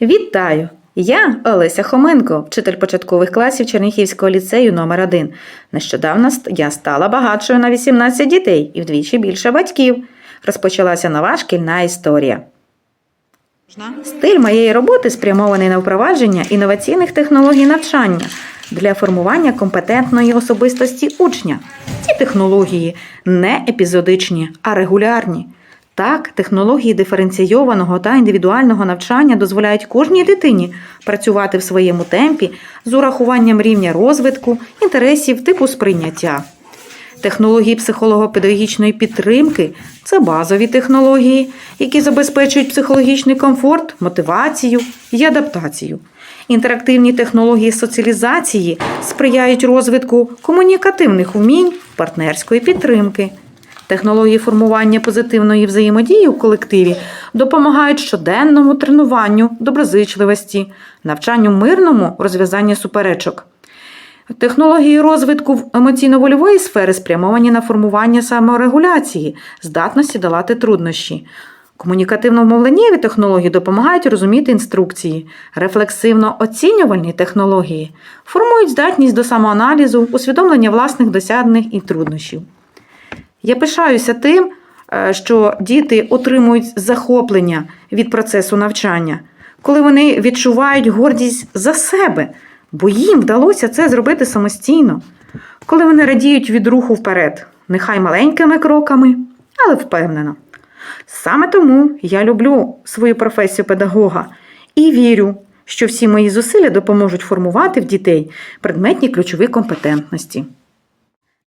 Вітаю! Я Олеся Хоменко, вчитель початкових класів Черніхівського ліцею номер 1 Нещодавно я стала багатшою на 18 дітей і вдвічі більше батьків. Розпочалася нова шкільна історія. Стиль моєї роботи спрямований на впровадження інноваційних технологій навчання для формування компетентної особистості учня. Ці технології не епізодичні, а регулярні. Так, технології диференційованого та індивідуального навчання дозволяють кожній дитині працювати в своєму темпі з урахуванням рівня розвитку, інтересів типу сприйняття. Технології психолого-педагогічної підтримки це базові технології, які забезпечують психологічний комфорт, мотивацію і адаптацію. Інтерактивні технології соціалізації сприяють розвитку комунікативних вмінь, партнерської підтримки. Технології формування позитивної взаємодії у колективі допомагають щоденному тренуванню доброзичливості, навчанню мирному розв'язанню суперечок. Технології розвитку емоційно-вольової сфери спрямовані на формування саморегуляції, здатності долати труднощі. Комунікативно-мовленнєві технології допомагають розуміти інструкції, рефлексивно-оцінювальні технології формують здатність до самоаналізу, усвідомлення власних досягнень і труднощів. Я пишаюся тим, е, що діти отримують захоплення від процесу навчання, коли вони відчувають гордість за себе, бо їм вдалося це зробити самостійно, коли вони радіють від руху вперед, нехай маленькими кроками, але впевнено. Саме тому я люблю свою професію педагога і вірю, що всі мої зусилля допоможуть формувати в дітей предметні ключові компетентності.